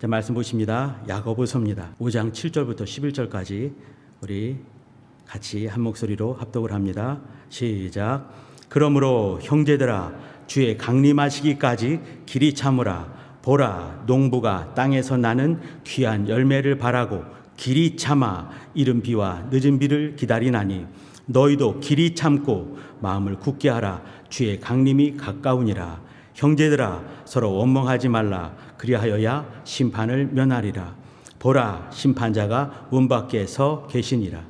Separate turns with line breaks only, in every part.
자, 말씀 보십니다. 야고보서입니다. 5장 7절부터 11절까지 우리 같이 한 목소리로 합독을 합니다. 시작. 그러므로 형제들아 주의 강림하시기까지 길이 참으라 보라 농부가 땅에서 나는 귀한 열매를 바라고 길이 참아 이른 비와 늦은 비를 기다리나니 너희도 길이 참고 마음을 굳게 하라 주의 강림이 가까우니라 형제들아 서로 원망하지 말라. 그리하여야 심판을 면하리라. 보라 심판자가 문 밖에 서 계시니라.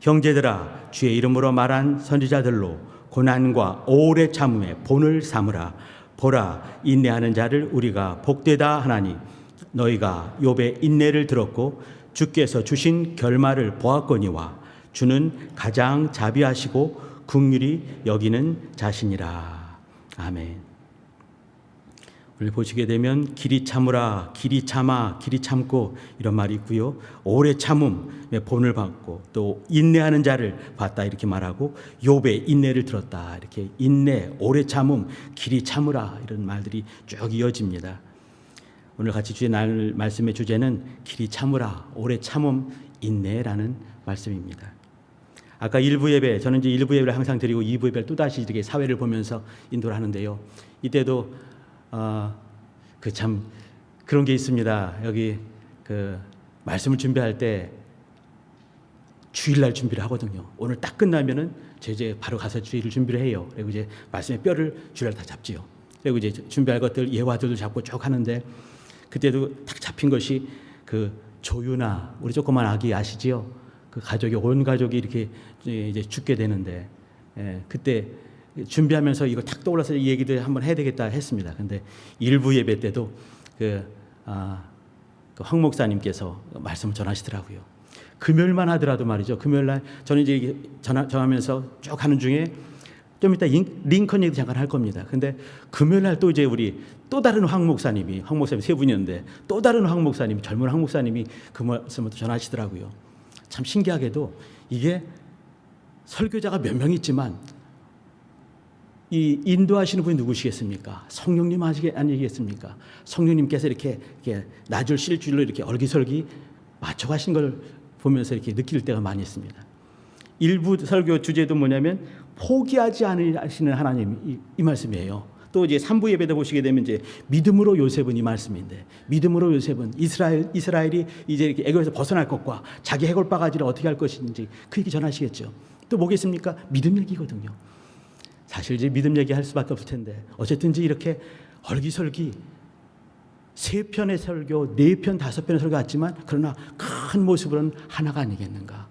형제들아 주의 이름으로 말한 선지자들로 고난과 오래 참음의 본을 삼으라. 보라 인내하는 자를 우리가 복되다 하나니 너희가 욥의 인내를 들었고 주께서 주신 결말을 보았거니와 주는 가장 자비하시고 국률이 여기는 자신이라. 아멘. 보시게 되면 길이 참으라, 길이 참아, 길이 참고 이런 말이 있고요. 오래 참음의 본을 받고 또 인내하는 자를 봤다 이렇게 말하고 욥의 인내를 들었다 이렇게 인내, 오래 참음, 길이 참으라 이런 말들이 쭉 이어집니다. 오늘 같이 주의 날 말씀의 주제는 길이 참으라, 오래 참음, 인내라는 말씀입니다. 아까 일부 예배 저는 이제 일부 예배를 항상 드리고 이부 예배를 또 다시 이렇게 사회를 보면서 인도를 하는데요. 이때도 어, 그 참 그런 게 있습니다. 여기 그 말씀을 준비할 때 주일날 준비를 하거든요. 오늘 딱 끝나면은 저 이제 바로 가서 주일을 준비를 해요. 그리고 이제 말씀의 뼈를 주일날 다 잡지요. 그리고 이제 준비할 것들 예화들도 잡고 쭉 하는데 그때도 딱 잡힌 것이 그 조유나 우리 조그만 아기 아시지요? 그 가족이 온 가족이 이렇게 이제 죽게 되는데 예, 그때 준비하면서 이거 탁 떠올라서 이 얘기들 한번 해야 되겠다 했습니다. 근데 일부 예배 때도 그, 아, 그 황 목사님께서 말씀을 전하시더라고요. 금요일만 하더라도 말이죠. 금요일 날 저는 이제 전하, 전하면서 쭉 하는 중에 좀 이따 링- 링컨 얘기 잠깐 할 겁니다. 근데 금요일 날 또 이제 우리 또 다른 황 목사님이 황 목사님 세 분이었는데 또 다른 황 목사님 젊은 황 목사님이 그 말씀을 또 전하시더라고요. 참 신기하게도 이게 설교자가 몇 명 있지만 이 인도하시는 분이 누구시겠습니까? 성령님 아시게 아니겠습니까? 성령님께서 이렇게, 이렇게 나줄 실줄로 이렇게 얼기설기 맞춰가신 걸 보면서 이렇게 느낄 때가 많이 있습니다. 일부 설교 주제도 뭐냐면 포기하지 않으시는 하나님 이, 이 말씀이에요. 또 이제 3부 예배도 보시게 되면 이제 믿음으로 요셉은 이 말씀인데 믿음으로 요셉은 이스라엘 이스라엘이 이제 이렇게 애굽에서 벗어날 것과 자기 해골 바가지를 어떻게 할 것인지 그 얘기 전하시겠죠. 또 뭐겠습니까? 믿음 얘기거든요. 사실 이제 믿음 얘기할 수밖에 없을 텐데 어쨌든지 이렇게 얼기설기 세 편의 설교, 네 편, 다섯 편의 설교 같지만 그러나 큰 모습으로는 하나가 아니겠는가?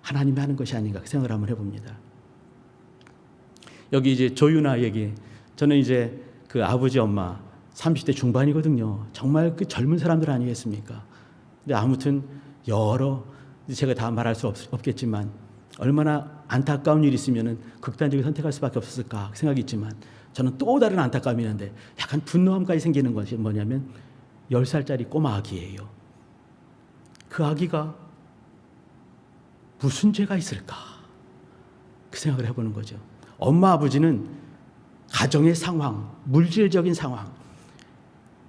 하나님이 하는 것이 아닌가 그 생각을 한번 해봅니다. 여기 이제 조유나 얘기 저는 이제 그 아버지 엄마 30대 중반이거든요. 정말 그 젊은 사람들 아니겠습니까? 근데 아무튼 여러 제가 다 말할 수 없, 없겠지만 얼마나 안타까운 일이 있으면은 극단적인 선택할 수밖에 없었을까 생각이 있지만 저는 또 다른 안타까움이 있는데 약간 분노함까지 생기는 것이 뭐냐면 10살짜리 꼬마 아기예요. 그 아기가 무슨 죄가 있을까? 그 생각을 해보는 거죠. 엄마 아버지는 가정의 상황, 물질적인 상황,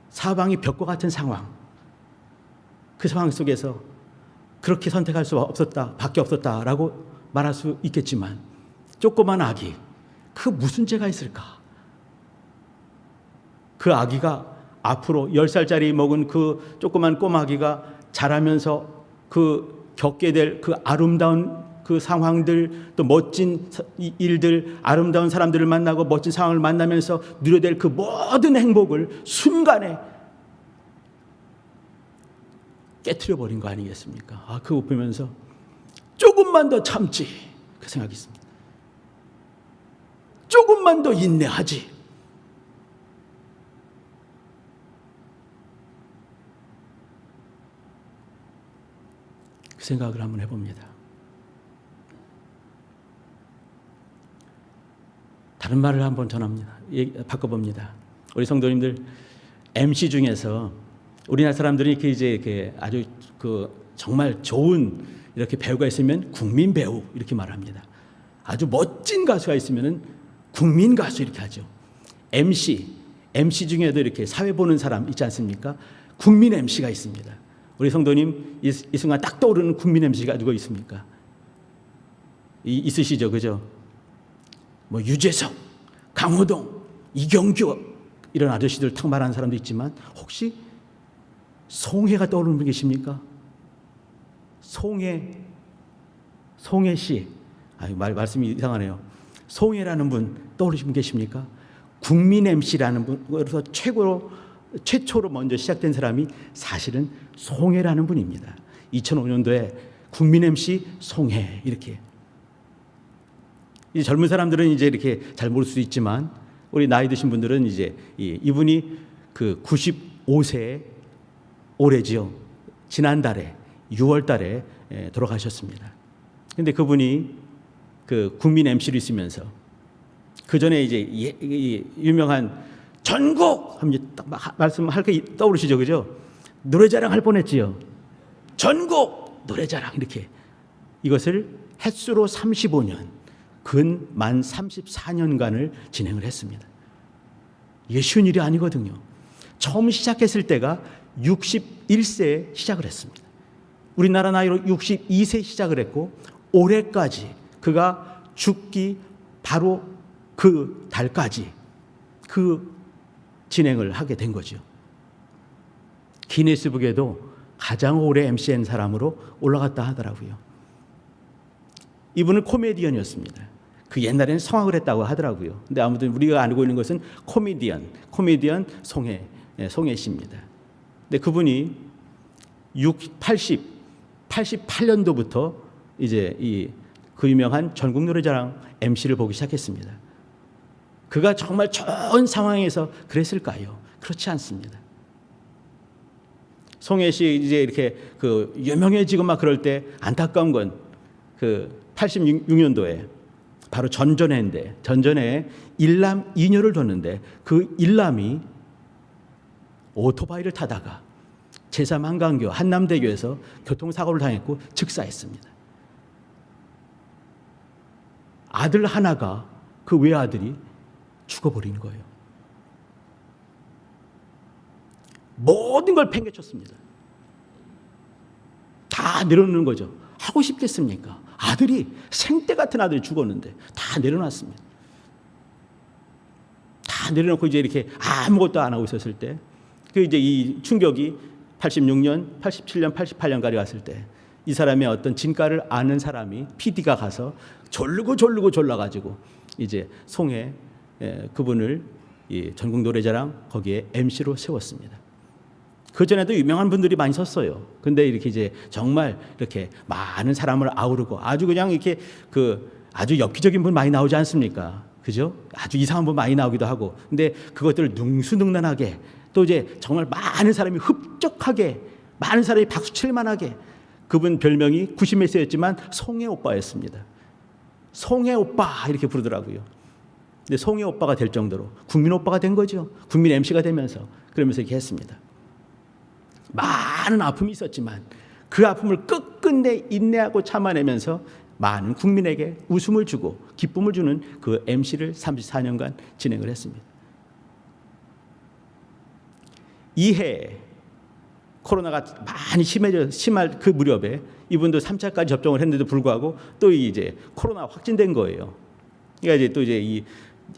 사방이 벽과 같은 상황, 그 상황 속에서 그렇게 선택할 수 없었다, 밖에 없었다라고 말할 수 있겠지만, 조그만 아기, 그 무슨 죄가 있을까? 그 아기가 앞으로 10살짜리 먹은 그 조그만 꼬마기가 자라면서 그 겪게 될 그 아름다운 그 상황들 또 멋진 일들 아름다운 사람들을 만나고 멋진 상황을 만나면서 누려될 그 모든 행복을 순간에 깨트려 버린 거 아니겠습니까? 아 그거 보면서 조금만 더 참지 그 생각이 있습니다. 조금만 더 인내하지. 그 생각을 한번 해봅니다. 다른 말을 한번 전합니다. 바꿔봅니다. 우리 성도님들 MC 중에서 우리나라 사람들이 이렇게 이제 이렇게 아주 그 정말 좋은 이렇게 배우가 있으면 국민 배우 이렇게 말합니다. 아주 멋진 가수가 있으면은 국민 가수 이렇게 하죠. MC MC 중에도 이렇게 사회 보는 사람 있지 않습니까? 국민 MC가 있습니다. 우리 성도님 이, 이 순간 딱 떠오르는 국민 MC가 누가 있습니까? 이, 있으시죠, 그죠? 뭐 유재석, 강호동, 이경규 이런 아저씨들 탁 말하는 사람도 있지만 혹시 송해가 떠오르는 분 계십니까? 송해, 송해 씨, 아, 말 말씀이 이상하네요. 송해라는 분분 계십니까? 국민 MC라는 분으로서 최고로 최초로 먼저 시작된 사람이 사실은 송해라는 분입니다. 2005년도에 국민 MC 송해 이렇게 이 젊은 사람들은 이제 이렇게 잘 모를 수도 있지만 우리 나이 드신 분들은 이제 이, 이분이 그 95세 올해지요. 지난달에 6월 달에 예, 돌아가셨습니다. 근데 그분이 그 국민 MC로 있으면서 그 전에 이제 유명한 전국 하면 말씀할 게 떠오르시죠, 그죠? 노래자랑 할 뻔했지요. 전국 노래자랑 이렇게 이것을 횟수로 35년 근 만 34년간을 진행을 했습니다. 이게 쉬운 일이 아니거든요. 처음 시작했을 때가 61세에 시작을 했습니다. 우리나라 나이로 62세 시작을 했고 올해까지 그가 죽기 바로 그 달까지 그 진행을 하게 된 거죠. 기네스북에도 가장 오래 MC한 사람으로 올라갔다 하더라고요. 이분은 코미디언이었습니다. 그 옛날에는 성악을 했다고 하더라고요. 근데 아무튼 우리가 알고 있는 것은 코미디언, 코미디언 송혜, 예, 송혜 씨입니다. 근데 그분이 6, 80, 88년도부터 이제 이 그 유명한 전국 노래자랑 MC를 보기 시작했습니다. 그가 정말 좋은 상황에서 그랬을까요? 그렇지 않습니다. 송혜 씨 이제 이렇게 그 유명해지고 막 그럴 때 안타까운 건 그 86년도에 바로 전전회인데 전전회에 일남 이녀를 뒀는데 그 일남이 오토바이를 타다가 제삼 한강교 한남대교에서 교통사고를 당했고 즉사했습니다. 아들 하나가 그 외아들이 죽어버린 거예요. 모든 걸 팽개쳤습니다. 다 내려놓는 거죠. 하고 싶겠습니까? 아들이 생때 같은 아들이 죽었는데 다 내려놨습니다. 다 내려놓고 이제 이렇게 아무것도 안 하고 있었을 때, 그 이제 이 충격이 86년, 87년, 88년까지 왔을 때, 이 사람의 어떤 진가를 아는 사람이 PD가 가서 졸르고 졸르고 졸라가지고 이제 송해 에, 그분을 이 전국 노래자랑 거기에 MC로 세웠습니다. 그 전에도 유명한 분들이 많이 섰어요. 근데 이렇게 이제 정말 이렇게 많은 사람을 아우르고 아주 그냥 이렇게 그 아주 엽기적인 분 많이 나오지 않습니까? 그죠? 아주 이상한 분 많이 나오기도 하고. 근데 그것들을 능수능란하게 또 이제 정말 많은 사람이 흡족하게 많은 사람이 박수 칠 만하게 그분 별명이 90몇 세였지만 송해 오빠였습니다. 송해 오빠 이렇게 부르더라고요. 근데 송해 오빠가 될 정도로 국민 오빠가 된 거죠. 국민 MC가 되면서 그러면서 이렇게 했습니다. 많은 아픔이 있었지만 그 아픔을 끝끝내 인내하고 참아내면서 많은 국민에게 웃음을 주고 기쁨을 주는 그 MC를 34년간 진행을 했습니다. 이해 코로나가 많이 심해져 심할 그 무렵에 이분도 3차까지 접종을 했는데도 불구하고 또 이제 코로나 확진된 거예요. 그러니까 이제 또 이제 이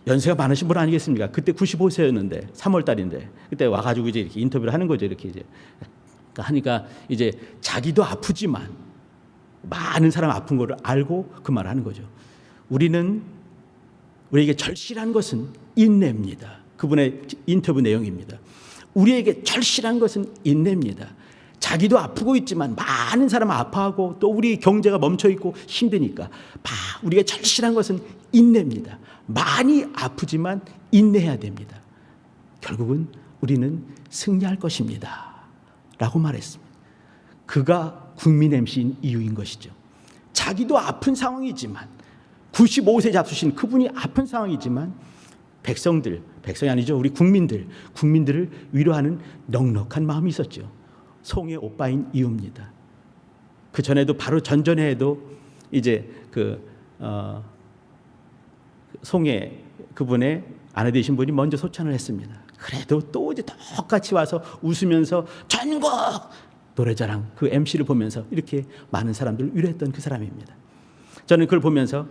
연세가 많으신 분 아니겠습니까? 그때 95세였는데 3월 달인데 그때 와 가지고 이제 이렇게 인터뷰를 하는 거죠. 이렇게 이제 그러니까 하니까 이제 자기도 아프지만 많은 사람 아픈 거를 알고 그 말을 하는 거죠. 우리는 우리에게 절실한 것은 인내입니다. 그분의 인터뷰 내용입니다. 우리에게 절실한 것은 인내입니다. 자기도 아프고 있지만 많은 사람 아파하고 또 우리 경제가 멈춰 있고 힘드니까 봐 우리가 절실한 것은 인내입니다. 많이 아프지만 인내해야 됩니다. 결국은 우리는 승리할 것입니다. 라고 말했습니다. 그가 국민 MC인 이유인 것이죠. 자기도 아픈 상황이지만 95세 잡수신 그분이 아픈 상황이지만 백성들, 백성이 아니죠. 우리 국민들, 국민들을 위로하는 넉넉한 마음이 있었죠. 송의 오빠인 이유입니다. 그 전에도 바로 전전에도 이제 그 어, 송의 그분의 아내 되신 분이 먼저 소찬을 했습니다. 그래도 또 이제 똑같이 와서 웃으면서 전국 노래자랑 그 MC를 보면서 이렇게 많은 사람들을 위로했던 그 사람입니다. 저는 그걸 보면서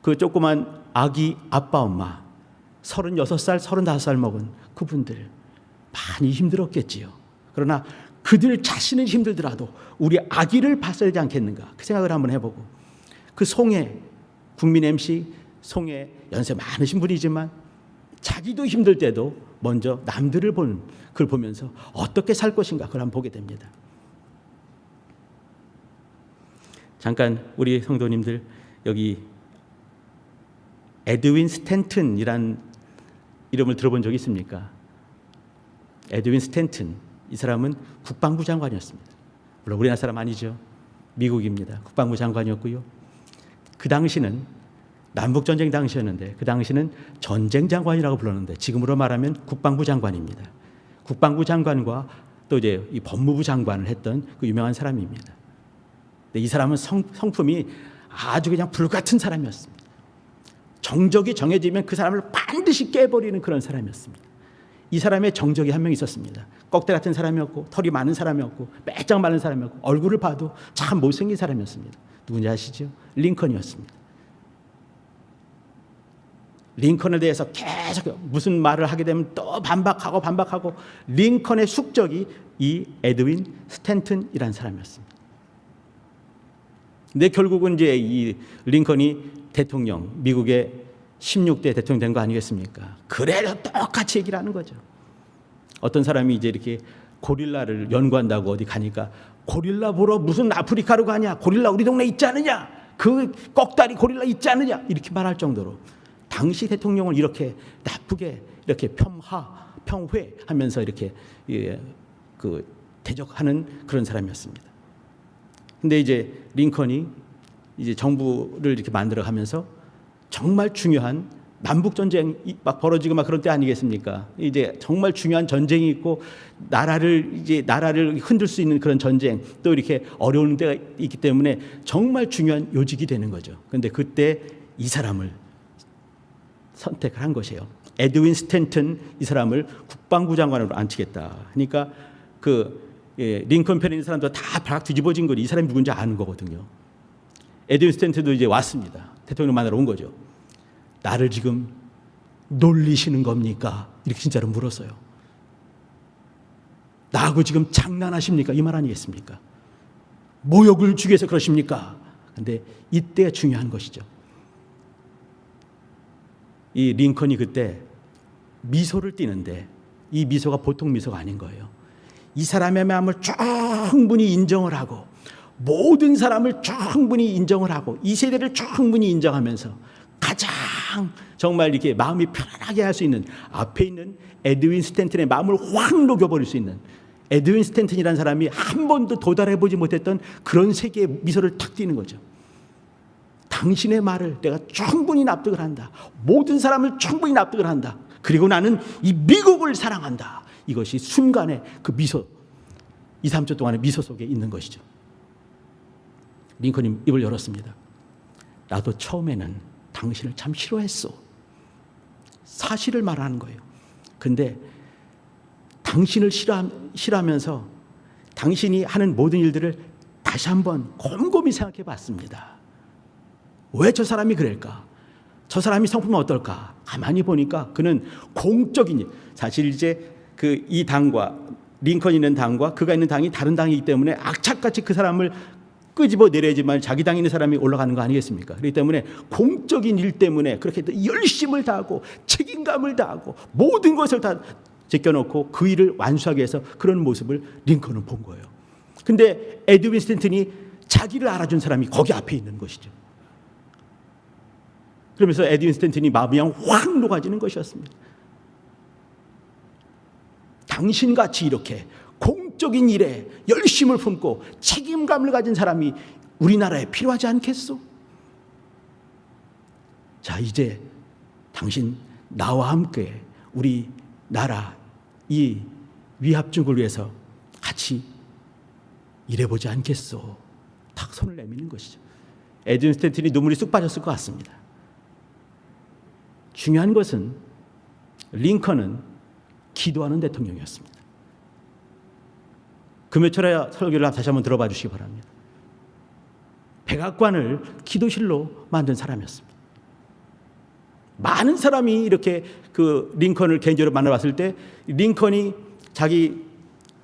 그 조그만 아기 아빠 엄마 36살, 35살 먹은 그분들 많이 힘들었겠지요. 그러나 그들 자신은 힘들더라도 우리 아기를 봤어야 되지 않겠는가 그 생각을 한번 해보고 그 송해 국민 MC 송해 연세 많으신 분이지만 자기도 힘들 때도 먼저 남들을 보는 그걸 보면서 어떻게 살 것인가 그걸 한번 보게 됩니다. 잠깐 우리 성도님들 여기 에드윈 스탠튼이란 이름을 들어본 적 있습니까? 에드윈 스탠튼 이 사람은 국방부 장관이었습니다. 물론 우리나라 사람 아니죠. 미국입니다. 국방부 장관이었고요. 그 당시는 남북 전쟁 당시였는데 그 당시는 전쟁 장관이라고 불렀는데 지금으로 말하면 국방부 장관입니다. 국방부 장관과 또 이제 이 법무부 장관을 했던 그 유명한 사람입니다. 근데 이 사람은 성, 성품이 아주 그냥 불같은 사람이었습니다. 정적이 정해지면 그 사람을 반드시 깨버리는 그런 사람이었습니다. 이 사람의 정적이 한 명 있었습니다. 꺽대 같은 사람이었고 털이 많은 사람이었고 빼짝 마른 사람이었고 얼굴을 봐도 참 못생긴 사람이었습니다. 누군지 아시죠? 링컨이었습니다. 링컨에 대해서 계속 무슨 말을 하게 되면 또 반박하고 반박하고 링컨의 숙적이 이 에드윈 스탠튼이라는 사람이었습니다. 근데 결국은 이제 이 링컨이 대통령, 미국의 16대 대통령 된 거 아니겠습니까? 그래도 똑같이 얘기를 하는 거죠. 어떤 사람이 이제 이렇게 고릴라를 연구한다고 어디 가니까 고릴라 보러 무슨 아프리카로 가냐? 고릴라 우리 동네 있지 않느냐? 그 꺽다리 고릴라 있지 않느냐? 이렇게 말할 정도로 당시 대통령을 이렇게 나쁘게 이렇게 폄하, 평회하면서 이렇게 예, 그 대적하는 그런 사람이었습니다. 근데 이제 링컨이 이제 정부를 이렇게 만들어 가면서 정말 중요한 남북 전쟁 막 벌어지고 막 그런 때 아니겠습니까? 이제 정말 중요한 전쟁이 있고 나라를 이제 나라를 흔들 수 있는 그런 전쟁 또 이렇게 어려운 때가 있기 때문에 정말 중요한 요직이 되는 거죠. 근데 그때 이 사람을 선택을 한 것이에요. 에드윈 스탠튼 이 사람을 국방부 장관으로 앉히겠다. 그러니까 그 예, 링컨 편에 있는 사람도 다박 뒤집어진 거이 사람이 누군지 아는 거거든요. 에드윈 스탠튼도 이제 왔습니다. 대통령 만나러 온 거죠. 나를 지금 놀리시는 겁니까? 이렇게 진짜로 물었어요. 나하고 지금 장난하십니까? 이 말 아니겠습니까? 모욕을 주기 위해서 그러십니까? 근데 이때 중요한 것이죠. 이 링컨이 그때 미소를 띠는데 이 미소가 보통 미소가 아닌 거예요. 이 사람의 마음을 충분히 인정을 하고 모든 사람을 충분히 인정을 하고 이 세대를 충분히 인정하면서 가장 정말 이렇게 마음이 편안하게 할 수 있는 앞에 있는 에드윈 스탠튼의 마음을 확 녹여버릴 수 있는 에드윈 스탠튼이라는 사람이 한 번도 도달해 보지 못했던 그런 세계의 미소를 탁 띄는 거죠. 당신의 말을 내가 충분히 납득을 한다. 모든 사람을 충분히 납득을 한다. 그리고 나는 이 미국을 사랑한다. 이것이 순간의 그 미소, 2, 3초 동안의 미소 속에 있는 것이죠. 링컨이 입을 열었습니다. 나도 처음에는 당신을 참 싫어했어. 사실을 말하는 거예요. 근데 당신을 싫어, 싫어하면서 당신이 하는 모든 일들을 다시 한번 곰곰이 생각해 봤습니다. 왜 저 사람이 그럴까? 저 사람이 성품은 어떨까? 가만히 보니까 그는 공적인 일. 사실 이제 그 이 당과 링컨 있는 당과 그가 있는 당이 다른 당이기 때문에 악착같이 그 사람을 끄집어 내려야지만 자기 당 있는 사람이 올라가는 거 아니겠습니까? 그렇기 때문에 공적인 일 때문에 그렇게 열심을 다하고 책임감을 다하고 모든 것을 다 제껴놓고 그 일을 완수하기 위해서 그런 모습을 링컨은 본 거예요. 근데 에드윈 스탠튼이 자기를 알아준 사람이 거기 앞에 있는 것이죠. 그러면서 에드윈 스탠튼이 마음이 확 녹아지는 것이었습니다. 당신같이 이렇게 공적인 일에 열심을 품고 책임감을 가진 사람이 우리나라에 필요하지 않겠소? 자, 이제 당신 나와 함께 우리 나라 이 위합중을 위해서 같이 일해보지 않겠소? 탁 손을 내미는 것이죠. 에드윈 스탠튼이 눈물이 쑥 빠졌을 것 같습니다. 중요한 것은 링컨은 기도하는 대통령이었습니다. 금요철에 설교를 다시 한번 들어봐 주시기 바랍니다. 백악관을 기도실로 만든 사람이었습니다. 많은 사람이 이렇게 그 링컨을 개인적으로 만나봤을 때 링컨이 자기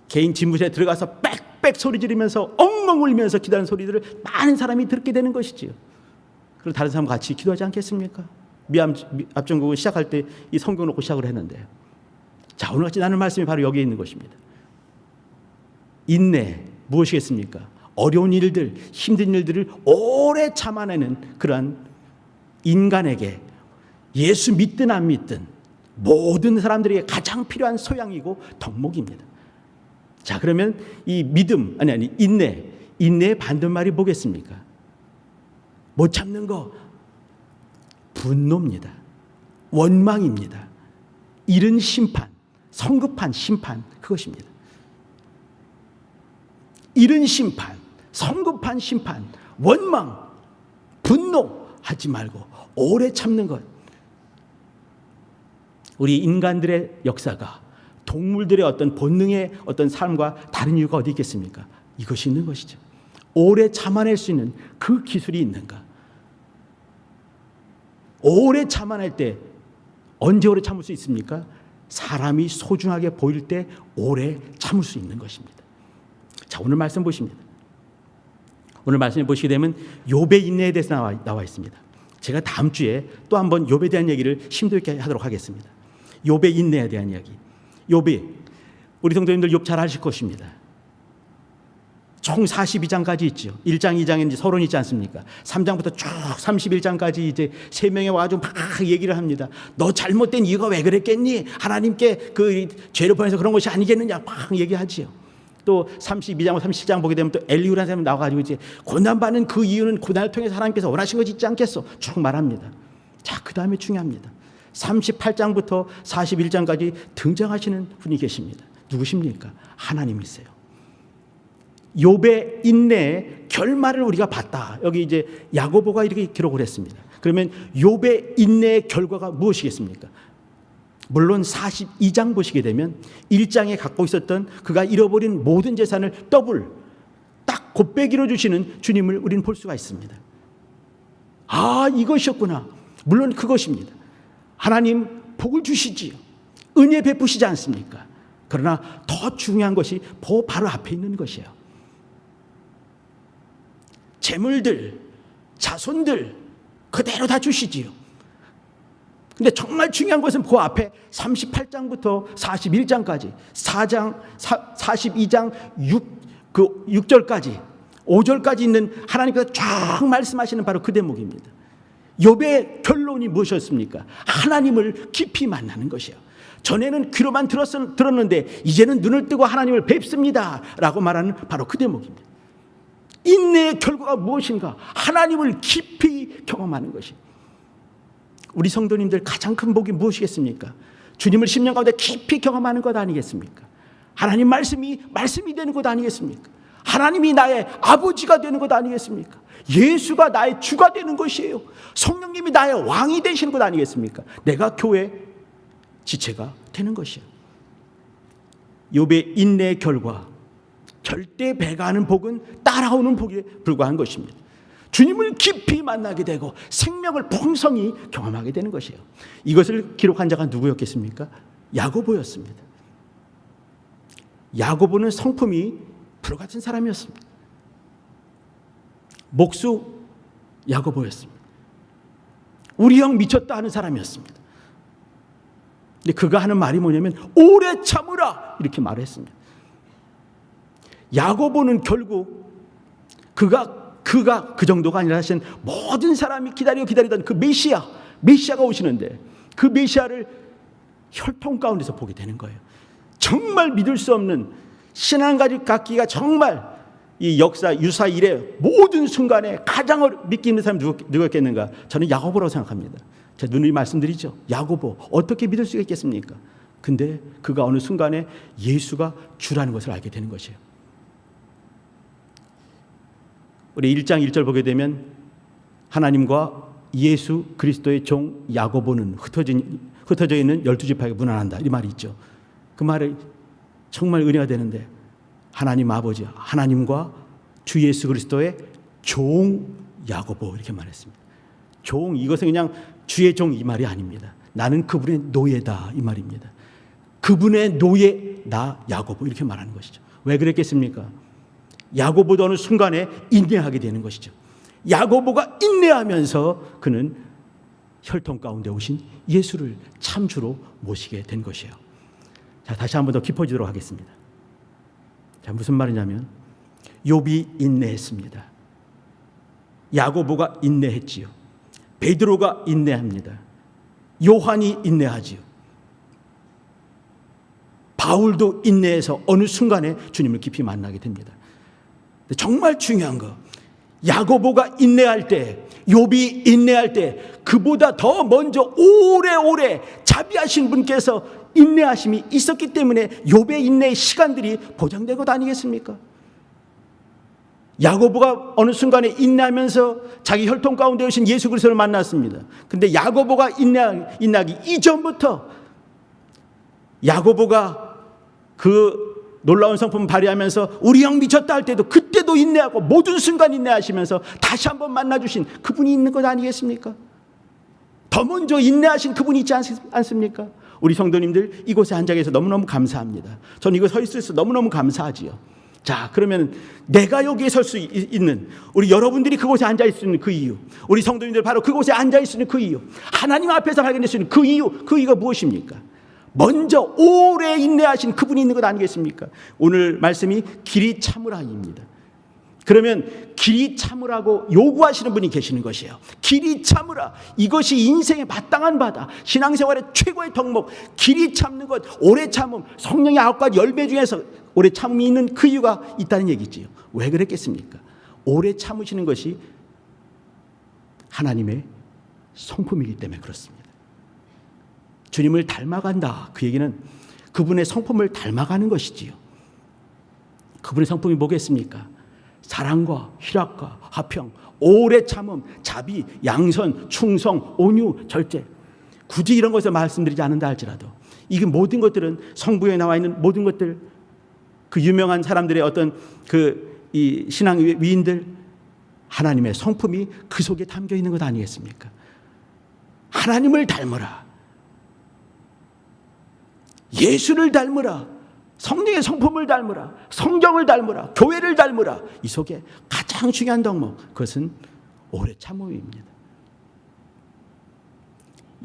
개인 집무실에 들어가서 빽빽 소리 지르면서 엉엉 울면서 기도하는 소리들을 많은 사람이 듣게 되는 것이지요. 그리고 다른 사람 같이 기도하지 않겠습니까? 미암 앞전국은 시작할 때 이 성경 놓고 시작을 했는데 자 오늘 같이 나눌 말씀이 바로 여기에 있는 것입니다. 인내 무엇이겠습니까? 어려운 일들, 힘든 일들을 오래 참아내는 그러한 인간에게 예수 믿든 안 믿든 모든 사람들에게 가장 필요한 소양이고 덕목입니다. 자, 그러면 이 믿음, 아니, 아니, 인내, 인내의 반대말이 뭐겠습니까? 못 참는 거, 분노입니다. 원망입니다. 이른 심판, 성급한 심판, 그것입니다. 이른 심판, 성급한 심판, 원망, 분노 하지 말고 오래 참는 것. 우리 인간들의 역사가 동물들의 어떤 본능의 어떤 삶과 다른 이유가 어디 있겠습니까? 이것이 있는 것이죠. 오래 참아낼 수 있는 그 기술이 있는가? 오래 참아낼 때 언제 오래 참을 수 있습니까? 사람이 소중하게 보일 때 오래 참을 수 있는 것입니다. 자, 오늘 말씀 보십니다. 오늘 말씀을 보시게 되면 욥의 인내에 대해서 나와, 나와 있습니다. 제가 다음 주에 또 한번 욥에 대한 얘기를 심도 있게 하도록 하겠습니다. 욥의 인내에 대한 이야기. 욥이 우리 성도님들 욥잘 아실 것입니다. 총 42장까지 있죠. 1장, 2장에 이제 서론 있지 않습니까? 3장부터 쭉 31장까지 이제 세 명이 와가지고 막 얘기를 합니다. 너 잘못된 이유가 왜 그랬겠니? 하나님께 그 죄를 범해서 그런 것이 아니겠느냐? 막 얘기하지요. 또 32장, 37장 보게 되면 또 엘리우라는 사람이 나와가지고 이제 고난받는 그 이유는 고난을 통해서 하나님께서 원하신 것이 있지 않겠어? 쭉 말합니다. 자, 그 다음에 중요합니다. 38장부터 41장까지 등장하시는 분이 계십니다. 누구십니까? 하나님이세요. 욥의 인내의 결말을 우리가 봤다. 여기 이제 야고보가 이렇게 기록을 했습니다. 그러면 욥의 인내의 결과가 무엇이겠습니까? 물론 42장 보시게 되면 1장에 갖고 있었던 그가 잃어버린 모든 재산을 더블 딱 곱빼기로 주시는 주님을 우리는 볼 수가 있습니다. 아, 이것이었구나. 물론 그것입니다. 하나님 복을 주시지요. 은혜 베푸시지 않습니까? 그러나 더 중요한 것이 바로 앞에 있는 것이에요. 재물들, 자손들 그대로 다 주시지요. 근데 정말 중요한 것은 그 앞에 38장부터 41장까지 4장 42장 6 그 6절까지 5절까지 있는 하나님께서 쫙 말씀하시는 바로 그 대목입니다. 욥의 결론이 무엇이었습니까? 하나님을 깊이 만나는 것이에요. 전에는 귀로만 들었, 들었는데 이제는 눈을 뜨고 하나님을 뵙습니다. 라고 말하는 바로 그 대목입니다. 인내의 결과가 무엇인가? 하나님을 깊이 경험하는 것이. 우리 성도님들 가장 큰 복이 무엇이겠습니까? 주님을 10년 가운데 깊이 경험하는 것 아니겠습니까? 하나님 말씀이 말씀이 되는 것 아니겠습니까? 하나님이 나의 아버지가 되는 것 아니겠습니까? 예수가 나의 주가 되는 것이에요. 성령님이 나의 왕이 되시는 것 아니겠습니까? 내가 교회 지체가 되는 것이에요. 욥의 인내의 결과 절대 배가하는 복은 따라오는 복에 불과한 것입니다. 주님을 깊이 만나게 되고 생명을 풍성히 경험하게 되는 것이에요. 이것을 기록한 자가 누구였겠습니까? 야고보였습니다. 야고보는 성품이 불같은 사람이었습니다. 목수 야고보였습니다. 우리 형 미쳤다 하는 사람이었습니다. 근데 그가 하는 말이 뭐냐면 오래 참으라 이렇게 말했습니다. 야고보는 결국 그가 그가 그 정도가 아니라 사실 모든 사람이 기다리고 기다리던 그 메시아 메시아가 오시는데 그 메시아를 혈통 가운데서 보게 되는 거예요. 정말 믿을 수 없는 신앙가지 갖기가 정말 이 역사 유사 일의 모든 순간에 가장 믿기 힘든 사람이 누구, 누구였겠는가? 저는 야고보라고 생각합니다. 제가 누누이 말씀드리죠. 야고보 어떻게 믿을 수가 있겠습니까? 근데 그가 어느 순간에 예수가 주라는 것을 알게 되는 것이에요. 우리 1장 1절 보게 되면 하나님과 예수 그리스도의 종 야고보는 흩어진 흩어져 있는 열두 지파에게 문안한다 이 말이 있죠. 그 말이 정말 은혜가 되는데 하나님 아버지 하나님과 주 예수 그리스도의 종 야고보 이렇게 말했습니다. 종 이것은 그냥 주의 종 이 말이 아닙니다. 나는 그분의 노예다 이 말입니다. 그분의 노예 나 야고보 이렇게 말하는 것이죠. 왜 그랬겠습니까? 야고보도 어느 순간에 인내하게 되는 것이죠. 야고보가 인내하면서 그는 혈통 가운데 오신 예수를 참주로 모시게 된 것이에요. 자, 다시 한 번 더 깊어지도록 하겠습니다. 자, 무슨 말이냐면 욥이 인내했습니다. 야고보가 인내했지요. 베드로가 인내합니다. 요한이 인내하지요. 바울도 인내해서 어느 순간에 주님을 깊이 만나게 됩니다. 정말 중요한 거 야고보가 인내할 때 욥이 인내할 때 그보다 더 먼저 오래오래 자비하신 분께서 인내하심이 있었기 때문에 욥의 인내의 시간들이 보장된 것 아니겠습니까? 야고보가 어느 순간에 인내하면서 자기 혈통 가운데 오신 예수 그리스도를 만났습니다. 근데 야고보가 인내, 인내하기 이전부터 야고보가 그 놀라운 성품을 발휘하면서 우리 형 미쳤다 할 때도 그때도 인내하고 모든 순간 인내하시면서 다시 한번 만나주신 그분이 있는 것 아니겠습니까? 더 먼저 인내하신 그분이 있지 않- 않습니까? 우리 성도님들 이곳에 앉아 계셔서 너무너무 감사합니다. 저는 이거 서 있을 수 너무너무 감사하지요. 자, 그러면 내가 여기에 설 수 있는 우리 여러분들이 그곳에 앉아 있을 수 있는 그 이유, 우리 성도님들 바로 그곳에 앉아 있을 수 있는 그 이유, 하나님 앞에서 발견될 수 있는 그 이유, 그 이유가 무엇입니까? 먼저 오래 인내하신 그분이 있는 것 아니겠습니까? 오늘 말씀이 길이 참으라입니다. 그러면 길이 참으라고 요구하시는 분이 계시는 것이에요. 길이 참으라. 이것이 인생의 마땅한 바다. 신앙생활의 최고의 덕목. 길이 참는 것, 오래 참음. 성령의 아홉 가지 열매 중에서 오래 참음이 있는 그 이유가 있다는 얘기지요. 왜 그랬겠습니까? 오래 참으시는 것이 하나님의 성품이기 때문에 그렇습니다. 주님을 닮아간다. 그 얘기는 그분의 성품을 닮아가는 것이지요. 그분의 성품이 뭐겠습니까? 사랑과 희락과 화평, 오래 참음, 자비, 양선, 충성, 온유, 절제. 굳이 이런 것을 말씀드리지 않는다 할지라도 이게 모든 것들은 성부에 나와 있는 모든 것들 그 유명한 사람들의 어떤 그 이 신앙 위인들 하나님의 성품이 그 속에 담겨 있는 것 아니겠습니까? 하나님을 닮으라. 예수를 닮으라. 성령의 성품을 닮으라. 성경을 닮으라. 교회를 닮으라. 이 속에 가장 중요한 덕목 그것은 오래 참음입니다.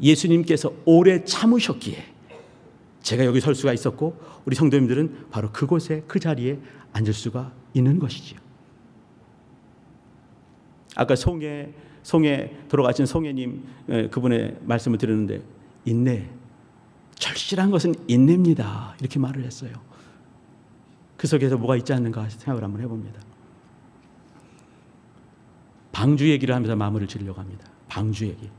예수님께서 오래 참으셨기에 제가 여기 설 수가 있었고 우리 성도님들은 바로 그곳에 그 자리에 앉을 수가 있는 것이지요. 아까 송해 송해 돌아가신 송해님 에, 그분의 말씀을 들었는데 인내 절실한 것은 인내입니다. 이렇게 말을 했어요. 그 속에서 뭐가 있지 않는가 생각을 한번 해봅니다. 방주 얘기를 하면서 마무리를 지으려고 합니다. 방주 얘기.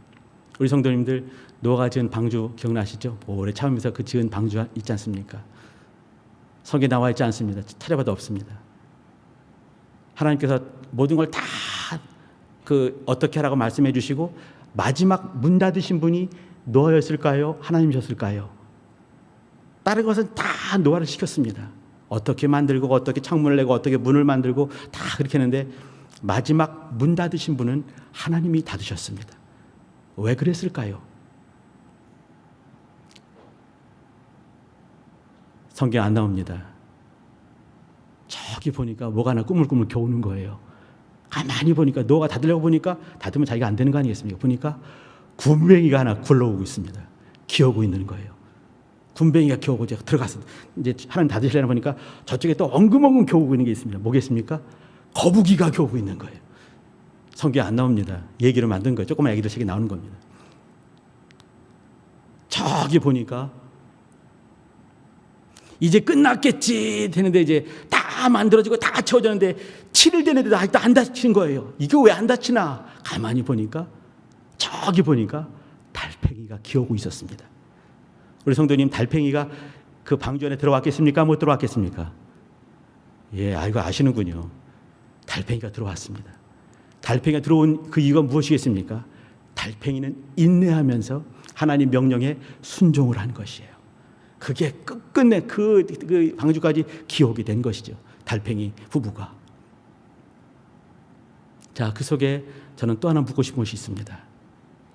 우리 성도님들 노아가 지은 방주 기억나시죠? 오래 참으면서 그 지은 방주 있지 않습니까? 성에 나와 있지 않습니다. 찾아봐도 없습니다. 하나님께서 모든 걸 다 그 어떻게 하라고 말씀해 주시고 마지막 문 닫으신 분이 노아였을까요? 하나님이셨을까요? 다른 것은 다 노아를 시켰습니다. 어떻게 만들고 어떻게 창문을 내고 어떻게 문을 만들고 다 그렇게 했는데 마지막 문 닫으신 분은 하나님이 닫으셨습니다. 왜 그랬을까요? 성경 안 나옵니다. 저기 보니까 뭐가 하나 꾸물꾸물 겨우는 거예요. 가만히 보니까 노가 닫으려고 보니까 닫으면 자기가 안 되는 거 아니겠습니까? 보니까 군뱅이가 하나 굴러오고 있습니다. 기어오고 있는 거예요. 군뱅이가 겨우고 이제 들어가서 이제 하나님 닫으시려나 보니까 저쪽에 또 엉금엉금 겨우고 있는 게 있습니다. 뭐겠습니까? 거북이가 겨우고 있는 거예요. 성경 안 나옵니다. 얘기로 만든 거예요. 조그만 얘기들 책에 나오는 겁니다. 저기 보니까 이제 끝났겠지 되는데 이제 다 만들어지고 다 채워졌는데 7일 되는데도 아직도 안 닫힌 거예요. 이게 왜 안 닫히나? 가만히 보니까 저기 보니까 달팽이가 기어오고 있었습니다. 우리 성도님 달팽이가 그 방주 안에 들어왔겠습니까? 못 들어왔겠습니까? 예, 아이고 아시는군요. 달팽이가 들어왔습니다. 달팽이가 들어온 그 이유가 무엇이겠습니까? 달팽이는 인내하면서 하나님 명령에 순종을 한 것이에요. 그게 끝끝내 그, 그 방주까지 기억이 된 것이죠. 달팽이 부부가. 자, 그 속에 저는 또 하나 묻고 싶은 것이 있습니다.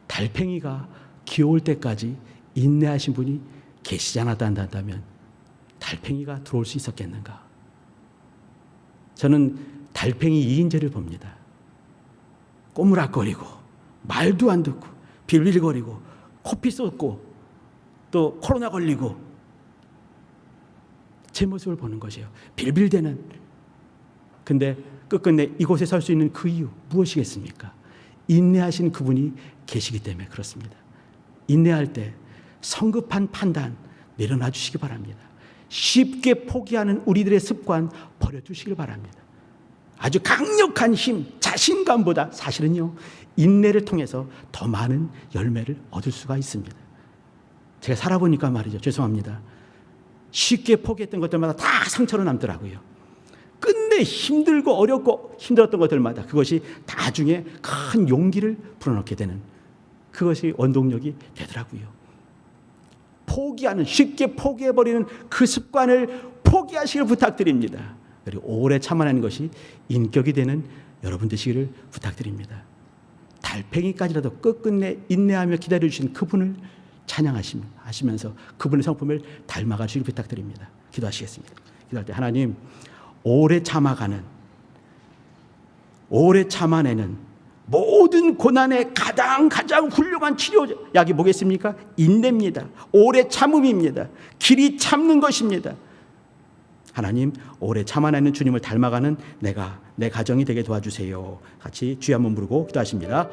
달팽이가 귀여울 때까지 인내하신 분이 계시지 않았다면 달팽이가 들어올 수 있었겠는가? 저는 달팽이 이인재를 봅니다. 꼬무락거리고 말도 안 듣고 빌빌거리고 코피 쏟고 또 코로나 걸리고 제 모습을 보는 것이에요. 빌빌대는 근데 끝끝내 이곳에 설 수 있는 그 이유 무엇이겠습니까? 인내하신 그분이 계시기 때문에 그렇습니다. 인내할 때 성급한 판단 내려놔 주시기 바랍니다. 쉽게 포기하는 우리들의 습관 버려두시길 바랍니다. 아주 강력한 힘, 자신감보다 사실은요, 인내를 통해서 더 많은 열매를 얻을 수가 있습니다. 제가 살아보니까 말이죠. 죄송합니다. 쉽게 포기했던 것들마다 다 상처로 남더라고요. 끝내 힘들고 어렵고 힘들었던 것들마다 그것이 나중에 큰 용기를 불어넣게 되는 그것이 원동력이 되더라고요. 포기하는 쉽게 포기해버리는 그 습관을 포기하시길 부탁드립니다. 그리고 오래 참아내는 것이 인격이 되는 여러분 되시기를 부탁드립니다. 달팽이까지라도 끝끝내 인내하며 기다려주신 그분을 찬양하시면서 그분의 성품을 닮아가 주시길 부탁드립니다. 기도하시겠습니다. 기도할 때 하나님 오래 참아가는 오래 참아내는 모든 고난의 가장 가장 훌륭한 치료약이 뭐겠습니까? 인내입니다. 오래 참음입니다. 길이 참는 것입니다. 하나님 오래 참아내는 주님을 닮아가는 내가 내 가정이 되게 도와주세요. 같이 주여 한번 부르고 기도하십니다.